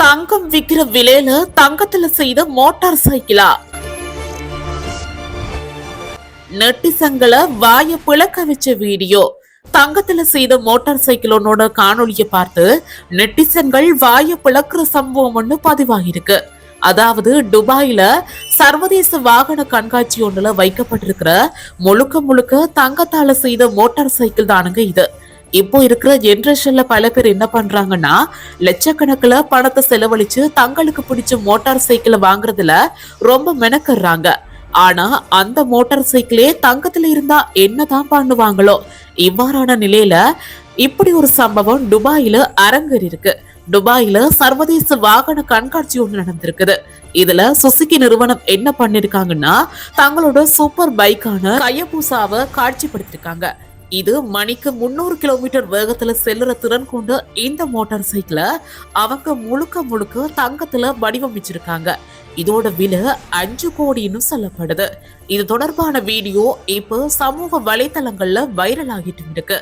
தங்கம் விக்கிற விலையில தங்கத்துல செய்த மோட்டார் சைக்கிளா? நெட்டிசங்களை வாய பிளக்க வச்ச வீடியோ. தங்கத்துல செய்த மோட்டார் சைக்கிளோனோட காணொலியை பார்த்து நெட்டிசன்கள் வாய பிளக்குற சம்பவம் ஒண்ணு பதிவாகிருக்கு அதாவது துபாயில சர்வதேச வாகன கண்காட்சி ஒன்றுல வைக்கப்பட்டிருக்கிற முழுக்க முழுக்க தங்கத்தால செய்த மோட்டார் சைக்கிள் தானுங்க இது. இப்போ இருக்கிற ஜென்ரேஷன்ல பல பேர் என்ன பண்றாங்கன்னா லட்சக்கணக்கில் பணத்தை செலவழிச்சு தங்களுக்கு பிடிச்ச மோட்டார் சைக்கிளை வாங்குறதுல ரொம்ப மெனக்கறாங்க ஆனா அந்த மோட்டார் சைக்கிளே தங்கத்துல இருந்தா என்னதான் பண்ணுவாங்களோ இவ்வாறான நிலையில இப்படி ஒரு சம்பவம் துபாயில அரங்கேறிருக்கு துபாயில சர்வதேச வாகன கண்காட்சி ஒன்று நடந்திருக்குது. இதுல சுசுகி நிறுவனம் என்ன பண்ணிருக்காங்கன்னா தங்களோட சூப்பர் பைக்கான கையபூசாவை காட்சிப்படுத்திருக்காங்க. இது மணிக்கு முன்னூறு கிலோமீட்டர் வேகத்துல செல்லுற திறன் கொண்ட இந்த மோட்டார் சைக்கிளை அவங்க முழுக்க முழுக்க தங்கத்துல வடிவமைச்சிருக்காங்க. இதோட விலை அஞ்சு கோடின்னு சொல்லப்படுது. இது தொடர்பான வீடியோ இப்போ சமூக வலைத்தளங்கள்ல வைரல் ஆகிட்டு இருக்கு.